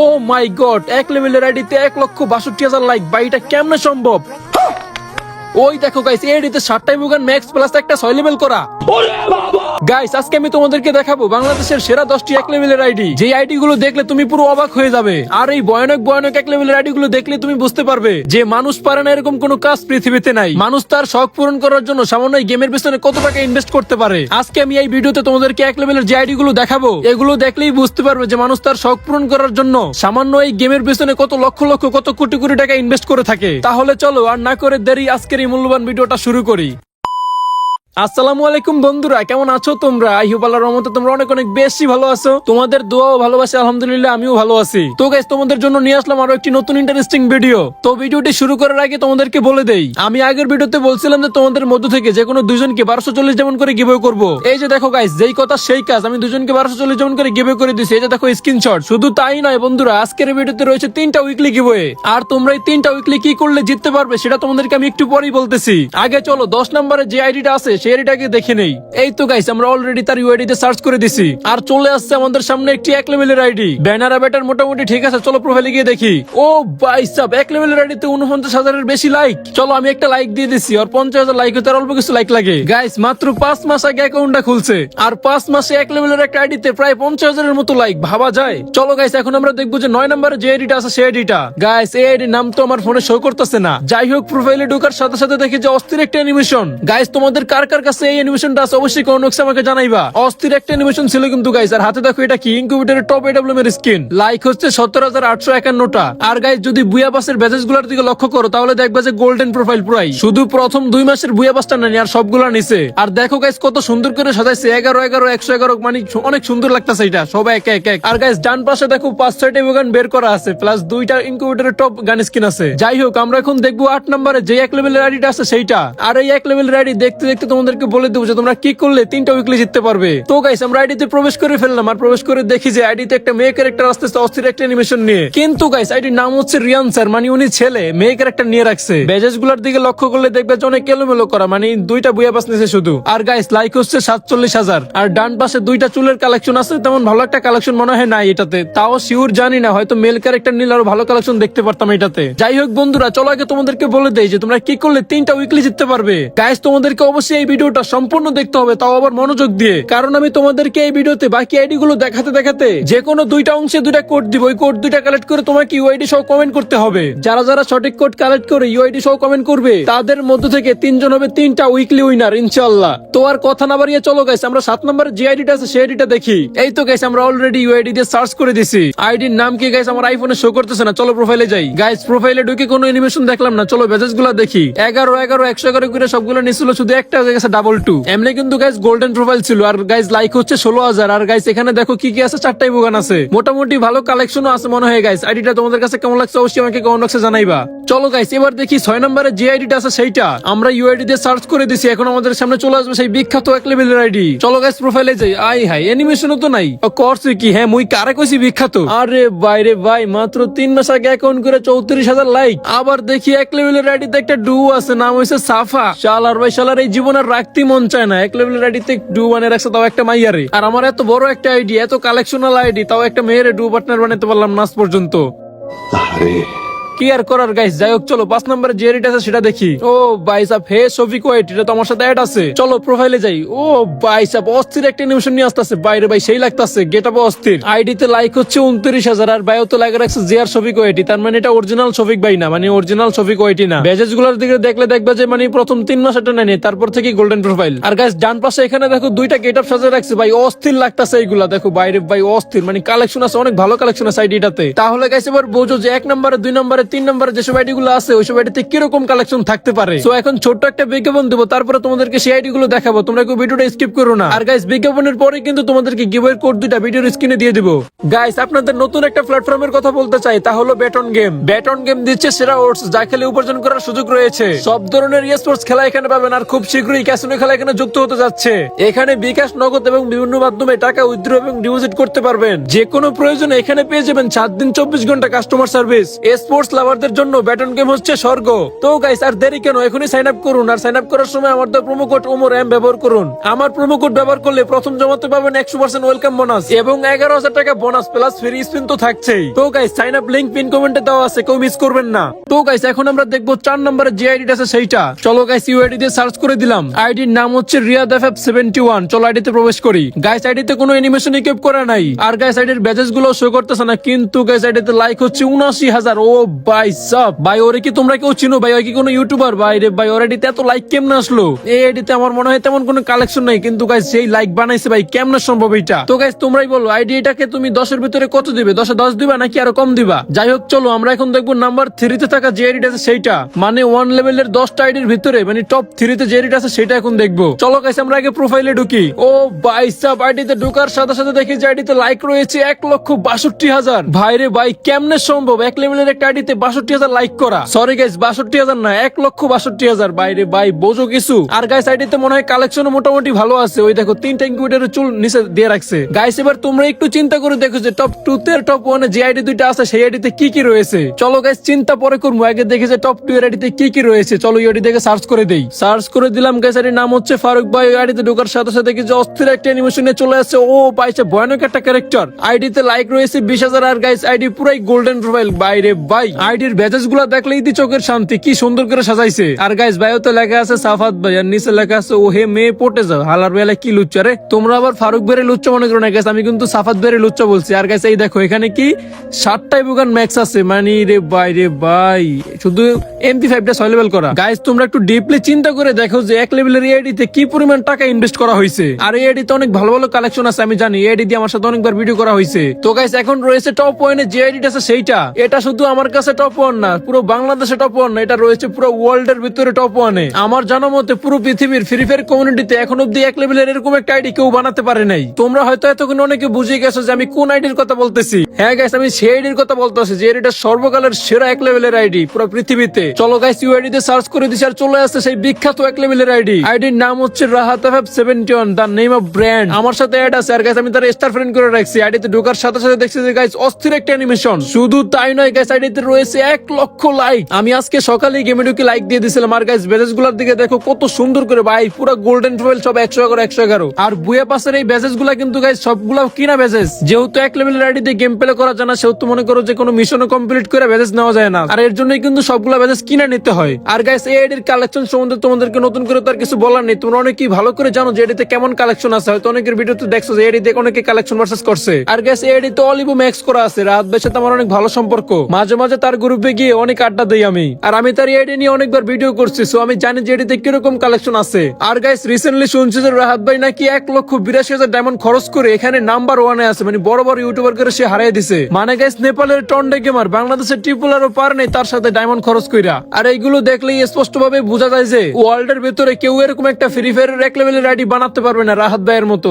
ও মাই god এক লেভেলের আইডিতে এক লক্ষ বাষট্টি হাজার লাইক বা এটা কেমনে সম্ভব? ওই দেখো গাইস এই আইডিতে সাতটাই বুগান ম্যাক্স প্লাস একটা ছয় লেভেল করা। গাইস আজকে আমি তোমাদেরকে দেখাবো বাংলাদেশের সেরা দশটি এক লেভেলের আইডি যে আইডি গুলো দেখলে তুমি পুরো অবাক হয়ে যাবে। আর এই ভয়ানক ভয়ানক এক লেভেলের আইডি গুলো দেখলে তুমি বুঝতে পারবে যে মানুষ পারে না এরকম কোনো কাজ পৃথিবীতে নাই। মানুষ তার শখ পূরণ করার জন্য সামান্য গেমের পেছনে কত টাকা ইনভেস্ট করতে পারে। আজকে আমি এই ভিডিওতে তোমাদেরকে এক লেভেলের যে আইডি গুলো দেখাবো, এগুলো দেখলেই বুঝতে পারবে যে মানুষ তার শখ পূরণ করার জন্য সামান্য এই গেমের পেছনে কত লক্ষ লক্ষ, কত কোটি কোটি টাকা ইনভেস্ট করে থাকে। তাহলে চলো আর না করে দেরি আজকের এই মূল্যবান ভিডিওটা শুরু করি। আসসালামু আলাইকুম বন্ধুরা, কেমন আছো তোমরা? আইহুব আল্লাহর রহমতে তোমরা অনেক অনেক বেশি ভালো আছো। তোমাদের দোয়া ও ভালোবাসা, আলহামদুলিল্লাহ আমিও ভালো আছি। তো গাইস তোমাদের জন্য নিয়ে আসলাম আরও একটি নতুন ইন্টারেস্টিং ভিডিও তো ভিডিওটি শুরু করার আগে তোমাদেরকে বলে দেই, আমি আগের ভিডিওতে বলছিলাম যে তোমাদের মধ্য থেকে যে কোনো দুজনকে বারোশো চল্লিশ যেমন করে গিভে করব। এই যে দেখো গাইস যেই কথা সেই কাজ, আমি দুজনকে বারোশো চল্লিশ যেমন করে গিভে করে দিছি, এই যে দেখো স্ক্রিনশট শুধু তাই নয় বন্ধুরা, আজকের ভিডিওতে রয়েছে তিনটা উইকলি গিভে আর তোমরা এই তিনটা উইকলি কি করলে জিততে পারবে, সেটা তোমাদেরকে আমি একটু পরেই বলতেছি। আগে চলো, দশ নম্বরে যে আইডিটা আছে সেই দেখে নেই। এই তো গাইস আমরা অলরেডি তার ইউআইডিতে সার্চ করে দিছি। আর চলে আসছে আমাদের সামনে একটি এক লেভেলের আইডি ব্যানার ব্যাটার মোটামুটি ঠিক আছে, চলো প্রোফাইলে গিয়ে দেখি। ও ভাই এক লেভেলের আইডিতে উনপঞ্চাশ হাজারের বেশি লাইক চলো, আমি একটা লাইক দিয়ে দিছি, আর পঞ্চাশ হাজার লাইক হতে আর অল্প কিছু লাইক লাগে। গাইস মাত্র পাঁচ মাস আগে অ্যাকাউন্টটা খুলছে। আর পাঁচ মাসে এক লেভেলের একটা আইডিতে প্রায় পঞ্চাশ হাজারের মতো লাইক ভাবা যায়। চলো গাইস এখন আমরা দেখব যে নয় নম্বরে যে আইডিটা আছে, সেই আইডিটা গাইস এই আইডির নাম তো আমার ফোনে শো করতেছে না। যাই হোক প্রোফাইলে ঢোকার সাথে সাথে দেখি যে অস্থির একটা অ্যানিমেশন গাইস তোমাদের কার কার কাছে এই অ্যানিমেশনটা আছে, অবশ্যই কমেন্ট আমাকে জানাইবা। অস্থির একটা অ্যানিমেশন ছিল কিন্তু গাইস আর হাতে দেখো এটা কি ইনকিউবেটরের টপ এডব্লিউএম এর স্কিন লাইক হচ্ছে সত্তর হাজার আটশো একান্নটা। আর গাইস যদি বুয়া বাসের ব্যাচেসগুলার দিকে লক্ষ্য করো, তাহলে দেখবে যে গোল্ডেন প্রোফাইল পুরাই। শুধু প্রথম দুই মাসের বুয়া বাসটা নেই আর সবগুলা নিছে। আর দেখো গাইস কত সুন্দর করে সাজাইছে। এগারো এগারো, একশো, এগারো মানে অনেক সুন্দর লাগতেছে এটা। সব এক এক এক। আর গাইস ডান পাশে দেখো পাঁচ, ছয়টা গান বের করা আছে প্লাস দুইটা ইনকিউবেটরের টপ গান স্কিন আছে। যাই হোক, আমরা এখন দেখব আট নম্বরে যে এক লেভেলের আইডিটা আছে, সেইটা। আর এই এক লেভেলের আইডি দেখতে দেখতে তোমাদেরকে বলে দেবো যে তোমরা কি করলে তিনটা উইকলি জিততে পারবে। তো গাইস আমরা আইডিতে প্রবেশ করে ফেললাম আর প্রবেশ করে দেখি যে আইডিতে একটা মেয়ে ক্যারেক্টার আসতেছে, অস্থির একটা অ্যানিমেশন নিয়ে। কিন্তু গাইস আইডির নাম হচ্ছে রিয়ান স্যার মানে উনি ছেলে, মেয়ে ক্যারেক্টার নিয়ে রাখছে। বেজেসগুলার দিকে লক্ষ্য করলে দেখবে যে অনেক এলোমেলো করা মানে দুইটা বুয়া বাস নিছে শুধু। আর গাইস লাইক হচ্ছে সাতচল্লিশ হাজার। আর ডান পাশে দুইটা চুলের কালেকশন আছে, তেমন ভালো একটা কালেকশন মনে হয় নাই এটাতে। তাও শিওর জানি না, হয়তো মেল ক্যারেক্টার নিলে আরও ভালো কালেকশন দেখতে পারতাম এটাতে। যাই হোক বন্ধুরা, চলো আগে তোমাদেরকে বলে দেই যে তোমরা কি করলে তিনটা উইকলি জিততে পারবে। গাইস তোমাদেরকে অবশ্যই এই ভিডিওটা সম্পূর্ণ দেখতে হবে, তাও আবার মনোযোগ দিয়ে। কারণ আমি তোমাদেরকে এই ভিডিওতে বাকি আইডি গুলো দেখাতে দেখাতে যে কোনো দুইটা অংশে দুইটা কোড দিব, ওই কোড দুইটা কালেক্ট করে তোমাকে ইউআইডি সহ কমেন্ট করতে হবে। যারা যারা সঠিক কোড কালেক্ট করে ইউআইডি সহ কমেন্ট করবে, তাদের মধ্য থেকে তিনজন হবে তিনটা উইকলি উইনার ইনশাল্লাহ তো আর কথা না বাড়িয়ে চলো গাইস আমরা সাত নম্বরে যে আইডিটা আছে সেই আইডিটা দেখি। এই তো গাইস আমরা অলরেডি ইউআইডি দিয়ে সার্চ করে দিছি। আইডির নাম কি গাইস আমার আইফোনে শো করতেছে না, চলো প্রোফাইলে যাই। গাইস প্রোফাইলে ঢুকে কোনো অ্যানিমেশন দেখলাম না, চলো বেজেসগুলা দেখি। এগারো এগারো, একশো এগারো করে সবগুলো নিছিল, শুধু একটা গেছে ডাবল টু এমনি কিন্তু গাইস গোল্ডেন প্রোফাইল ছিল। আর গাইস লাইক হচ্ছে ষোলো হাজার। আর গাইস এখানে দেখো কি কি আছে? চারটাই বুগান আছে। মোটামুটি ভালো কালেকশনও আছে মনে হয় গাইস আইডিটা তোমাদের কাছে কেমন লাগছে অবশ্যই আমাকে কমেন্ট বক্সে জানাইবা। চলো গাইস এবার দেখি ছয় নম্বরে যে আইডিটা আছে সেইটা। আমরা ইউআইডি দিয়ে সার্চ করে দিছি। এখন আমাদের সামনে চলে আসবে সেই বিখ্যাত এক লেভেলের আইডি চলো গাইস প্রোফাইলে যাই। আই হাই অ্যানিমেশনও তো নাই। করছে কি? হ্যাঁ মুই কারে কইছি বিখ্যাত? আরে বাইরে ভাই, মাত্র তিন মাস আগে অ্যাকাউন্ট করে চৌত্রিশ হাজার লাইক আবার দেখি এক লেভেলের আইডিতে একটা ডু আছে, নাম হয়েছে সাফা। শালার ভাই, শালার এই জীবন আর রাখতে মন চায় না। এক লেভেলের আইডিতে ডু বানিয়ে রাখছে, তাও একটা মাইয়ারে। আর আমার এত বড় একটা আইডি এত কালেকশনাল আইডি তাও একটা মেয়েরে ডু পার্টনার বানাতে পারলাম না আজ পর্যন্ত। আরে কি আর করার গাইস যাই হোক চলো, পাঁচ নম্বরে যে রেট আছে সেটা দেখি। ও বাইসাপ হে শফিক ওয়েট, এটা তো আমার সাথে অ্যাড আছে। চলো প্রোফাইলে যাই। ও বাইসাপ অস্থির একটা নিউশন নিয়ে আসতেছে। বাইরে, ভাই, সেই লাগতাছে গেট আপ অস্থির। আইডিতে লাইক হচ্ছে উনত্রিশ হাজার, আর বায়ো তো লাগে রাখছে জিয়ার শফিক ওয়েটি তার মানে এটা অরিজিনাল শফিক ভাই না মানে অরিজিনাল শফিক ওয়েটি না। বেজেসগুলোর দিকে দেখলে দেখবে যে মানে প্রথম তিন মাস এটা নেয়নি, তারপর থেকে গোল্ডেন প্রোফাইল আর গাইস ডান পাশে এখানে দেখো, দুইটা গেট আপ সাজা রাখছে। ভাই, অস্থির লাগতাছে এইগুলা। দেখো, বাইরে, ভাই, অস্থির। মানে কালেকশন আছে, অনেক ভালো কালেকশন আছে আইডিটাতে তাহলে গাইস এবার বোঝো যে এক নম্বরে, দুই নম্বরে তিন নম্বরে যেসব আইডি গুলো আছে ওইসব আইডিতে কীরকম কালেকশন থাকতে পারে? তো এখন ছোট্ট একটা বিজ্ঞাপন দেবো, তারপরে তোমাদেরকে সেই আইডি গুলো দেখাবো। তোমরা কেউ ভিডিওটা স্কিপ করো না। আর গাইস বিজ্ঞাপনের পরে কিন্তু তোমাদেরকে গিভের কোড দুইটা ভিডিওর স্ক্রিনে দিয়ে দিবো। গাইস আপনাদের নতুন একটা প্ল্যাটফর্মের কথা বলতে চাই, তা হলো ব্যাটন গেম ব্যাটন গেম দিচ্ছে সেরা ওটস যা খেলে উপার্জন করার সুযোগ রয়েছে। সব ধরনের স্পোর্টস খেলা এখানে পাবেন, আর খুব শীঘ্রই ক্যাসিনো খেলা এখানে যুক্ত হতে যাচ্ছে। এখানে বিকাশ, নগদ এবং বিভিন্ন মাধ্যমে টাকা উইথড্র এবং ডিপোজিট করতে পারবেন। যে কোনো প্রয়োজনে এখানে পেয়ে যাবেন সাত দিন চব্বিশ ঘণ্টা কাস্টমার সার্ভিস স্পোর্টস লাভারদের জন্য ব্যাটন গেম হচ্ছে স্বর্গ। তো গাইস আর দেরি কেন? এখনই সাইন আপ করুন। আর সাইন আপ করার সময় আমার প্রোমো কোড ওমর এম ব্যবহার করুন। আমার প্রোমো কোড ব্যবহার করলে প্রথম জমাতে পাবেন একশো পার্সেন্ট ওয়েলকাম বোনাস এবং এগারো হাজার টাকা বোনাস প্লাস ফ্রি স্পিন তো থাকছেই। তো guys sign up link pin কমেন্টে দেওয়া আছে, কেউ মিস করবেন না। তো গাইস এখন আমরা দেখব চার নম্বরে যে আইডি আছে সেইটা। চলো গাইস ইউআইডি দিয়ে সার্চ করে দিলাম। আইডির নাম হচ্ছে Riyad F F seventy one চলো আইডিতে প্রবেশ করি। গাইস আইডিতে কোনো অ্যানিমেশন ইকুইপ করা নাই। আর গাইস আইডির ব্যাজেসগুলো শো করতেছে না, কিন্তু গাইস আইডিতে লাইক হচ্ছে উনাশি হাজার। ও ভাই, সব। ভাই, ওরে কি তোমরা কেউ চিনো? ভাই, ওই কি কোনো ইউটিউবার ভাই, রে ভাই, ওর আইডিতে এত লাইক কেমনে আসলো? এই আমার মনে হয় তেমন কোনো কালেকশন নাই, কিন্তু গাইস সেই লাইক বানাইছে ভাই, কেমনে সম্ভব এটা তো গাইস তোমরাই বলো আইডি এটাকে তুমি দশের ভিতরে কত দিবে? দশে দশ দিবা নাকি আরও কম দিবা? যাই হোক, চলো, আমরা এখন দেখব নাম্বার থ্রিতে থাকা যে আইডিটা আছে সেইটা। মানে ওয়ান লেভেলের দশটা আইডির ভিতরে মানে টপ থ্রিতে যে আইডিটা আছে সেটা এখন দেখব। চলো গাইস আমরা আগে প্রোফাইলে ঢুকি। ও ভাই, সাব আইডিতে ঢোকার সাথে সাথে দেখি যে আইডিতে লাইক রয়েছে এক লক্ষ বাষট্টি হাজার। ভাই রে ভাই, কেমনে সম্ভব? এক লেভেলের একটা আইডিতে বাষট্টি হাজার লাইক করা। সরি গাইস বাষট্টি হাজার না, এক লক্ষ বাষট্টি হাজার। বাইরে, ভাই, বোঝো কিছু। আর গাইস আইডিতে মনে হয় কালেকশন মোটামুটি ভালো আছে। ওই দেখো তিনটা ইনকিউবেটারের চুল নিচে দিয়ে রাখছে। গাইস এবার তোমরা একটু চিন্তা করে দেখো যে টপ টু তে টপ ওয়ানে যে আইডি দুইটা আছে, সেই আইডিতে কি কি রয়েছে। চলো গাইস চিন্তা পরে করব। আগে দেখি যে টপ টু এর আইডিতে কি কি রয়েছে। চলো এই আইডি দেখে সার্চ করে দেই। সার্চ করে দিলাম গাইস আইডির নাম হচ্ছে ফারুক ভাই। ওই আইডিতে ঢোকার সাথে সাথে যে অস্থির একটা অ্যানিমেশনে চলে আসছে। ও পাইছে ভয়ানক একটা ক্যারেক্টার আইডিতে লাইক রয়েছে বিশ হাজার। আর গাইস আইডি পুরাই গোল্ডেন প্রোফাইল বাইরে, ভাই। আইডির ব্যাচেসগুলা দেখলেই দি চোখের শান্তি, কি সুন্দর করে সাজাইছে। আর গাইস বায়োতে লেখা আছে, সাফাত ভাই, আর নিচে লেখা আছে, ও হে মেয়ে পটে যাও। হালার বেলা কি লুচ্চা রে? তোমরা আবার ফারুক বেরে লুচ্চা মনে করো না গাইস আমি কিন্তু সাফাত বেরে লুচ্চা বলছি। আর গাইস এই দেখো, এখানে কি সাতটাই বুকান ম্যাক্স আছে। মানে রে ভাই রে ভাই, শুধু এমপি ফাইভটা ছয় লেভেল করা। গাইস তোমরা একটু ডিপলি চিন্তা করে দেখো যে এক লেভেলের এআইডিতে কি পরিমাণ টাকা ইনভেস্ট করা হয়েছে। আর এআইডিতে অনেক ভালো ভালো কালেকশন আছে, আমি জানি। এআইডি দিয়ে আমার সাথে অনেকবার ভিডিও করা হয়েছে। তো গাইস এখন রয়েছে টপ ওয়ানে যে আইডিটা আছে, সেইটা। এটা শুধু আমার কাছে টপ ওয়ান না, পুরো বাংলাদেশে টপ ওয়ান না, এটা রয়েছে পুরো ওয়ার্ল্ড এর ভিতরে টপ ওয়ানে আমার জানা মতে পুরো পৃথিবীর ফ্রি ফায়ার কমিউনিটিতে এখন অব্দি এক লেভেলের এরকম একটা আইডি কেউ বানাতে পারে নাই। তোমরা হয়তো এতক্ষণ অনেকে বুঝে গেছো যে আমি কোন আইডির কথা বলতেছি। হ্যাঁ গাইস আমি সেই আইডির কথা বলতেছি যে এটা সর্বকালের সেরা এক লেভেলের আইডি পুরো পৃথিবীতে। চলো গাইস ইউ আইডি তে সার্চ করে দিছি আর চলে আসছে সেই বিখ্যাত এক লেভেলের আইডি আইডির নাম হচ্ছে Rahat F seventy one the name of brand আমার সাথে অ্যাড আছে আর গাইস আমি তার স্টার ফ্রেন্ড করে রাখছি। আইডিতে ঢোকার সাথে সাথে দেখছি যে গাইস অস্থির একটা অ্যানিমেশন শুধু তাই নয় গাইস আইডিতে রয়েছে এক লক্ষ লাইক আমি আজকে সকালে গেমে ঢুকে লাইক দিয়ে দিয়েছিলাম আর গাইস বেজেসগুলার দিকে দেখো কত সুন্দর করে। ভাই, পুরো গোল্ডেন প্রোফাইল সব একশো এগারো একশো এগারো। আর বুয়া পাশের এই বেজেসগুলা কিন্তু গাইস সবগুলা কিনা বেজেস যেহেতু এক লেভেলের আইডি দিয়ে গেম প্লে করা যায় না, সেহেতু মনে করো যে কোনো মিশনও কমপ্লিট করে বেজেস নেওয়া যায় না। আর এর জন্যই কিন্তু সবগুলা বেজেস কিনা নিতে হয়। আর গাইস এই আইডির কালেকশন সম্বন্ধে তোমাদেরকে নতুন করে তার কিছু বলার নেই। তোমরা অনেকেই ভালো করে জানো যে এডিতে কেমন কালেকশন আছে। হয়তো অনেকের ভিডিওতে দেখছ যে এডি দেখে অনেকে কালেকশন ভার্সেস করছে। আর গাইস এই এডিতে অলিভো ম্যাক্স করা আছে। রাত বেশে তো আমার অনেক ভালো সম্পর্ক। মাঝে মাঝে তার গ্রুপে গিয়ে অনেক আড্ডা দিই আমি। আর আমি তার এডি নিয়ে অনেকবার ভিডিও করছি সো আমি জানি যে এডিতে কীরকম কালেকশন আছে। আর গাইস রিসেন্টলি শুনছি যে রাহাত ভাই নাকি এক লক্ষ বিরাশি হাজার ডায়মন্ড খরচ করে এখানে নাম্বার ওয়ানে আছে মানে বড় বড় ইউটিউবার করে সে হারিয়ে দিছে। মানে গাইস নেপালের টন্ডে গেমার বাংলাদেশের ট্রিপুলারও পার নেই তার সাথে ডায়মন্ড খরচ কইরা। আর এইগুলো দেখলেই স্পষ্ট ভাবে বোঝা যায় যে ওয়ার্ল্ড এর ভেতরে কেউ এরকম একটা ফ্রি ফায়ারের এক লেভেলের আইডি বানাতে পারবে না রাহাত ভাইয়ের মতো।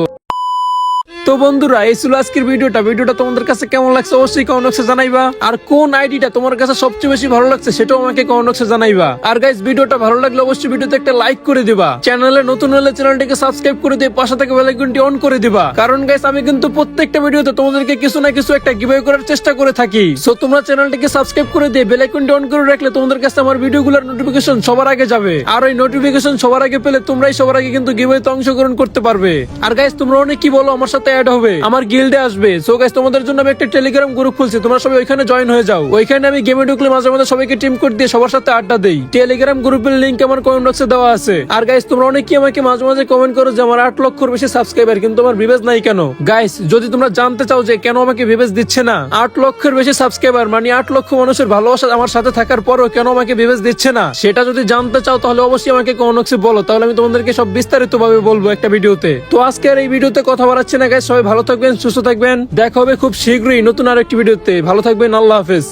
তো বন্ধুরা, এই ছিল আজকের ভিডিওটা। ভিডিওটা তোমাদের কাছে কেমন লাগছে অবশ্যই কমেন্ট বক্সে জানাইবা। আর কোন আইডিটা তোমার কাছে সবচেয়ে বেশি ভালো লাগছে সেটাও আমাকে কমেন্ট বক্সে জানাইবা। আর গাইস ভিডিওটা ভালো লাগলে অবশ্যই ভিডিওতে একটা লাইক করে দিবা। চ্যানেলে নতুন হলে চ্যানেলটিকে সাবস্ক্রাইব করে দিয়ে পাশে থেকে বেল আইকনটি অন করে দিবা। কারণ গাইস আমি কিন্তু প্রত্যেকটা ভিডিওতে তোমাদেরকে কিছু না কিছু একটা গিভওয়ে করার চেষ্টা করে থাকি। সো তোমরা চ্যানেলটিকে সাবস্ক্রাইব করে দিয়ে বেল আইকনটি অন করে রাখলে তোমাদের কাছে আমার ভিডিওগুলোর নোটিফিকেশন সবার আগে যাবে। আর ওই নোটিফিকেশন সবার আগে পেলে তোমরাই সবার আগে কিন্তু গিভওয়েতে অংশগ্রহণ করতে পারবে। আর গাইস তোমরা অনেক কি বলো আমার সাথে অ্যাড হবে। আমার গিল্ডে আসবে। সো গাইস তোমাদের জন্য আমি একটা টেলিগ্রাম গ্রুপ খুলছি। তোমরা সবাই ওইখানে জয়েন হয়ে যাও। ওইখানে আমি গেমে ঢুকলে মাঝে মাঝে সবাইকে টিম কোড দিয়ে সবার সাথে আড্ডা দেই। টেলিগ্রাম গ্রুপের লিংক আমার কমেন্ট বক্সে দেওয়া আছে। আর গাইস তোমরা অনেকেই আমাকে মাঝে মাঝে কমেন্ট করো যে আমার লক্ষর বেশি সাবস্ক্রাইবার কিন্তু আমার নাই কেন? গাইস যদি তোমরা জানতে চাও যে কেন আমাকে বিবেজ দিচ্ছে না, আট লক্ষের বেশি সাবস্ক্রাইবার মানে আট লক্ষ মানুষের ভালোবাসা আমার সাথে থাকার পরও কেন আমাকে বিবেজ দিচ্ছে না? সেটা যদি জানতে চাও, তাহলে অবশ্যই আমাকে কমেন্ট বক্সে বলো। তাহলে আমি তোমাদেরকে সব বিস্তারিত ভাবে বলব একটা ভিডিওতে। তো আজকে আর এই ভিডিওতে কথা বাড়াচ্ছি না সবাই ভালো থাকবেন, সুস্থ থাকবেন। দেখা হবে খুব শীঘ্রই নতুন আরেকটি ভিডিওতে। ভালো থাকবেন, আল্লাহ হাফেজ।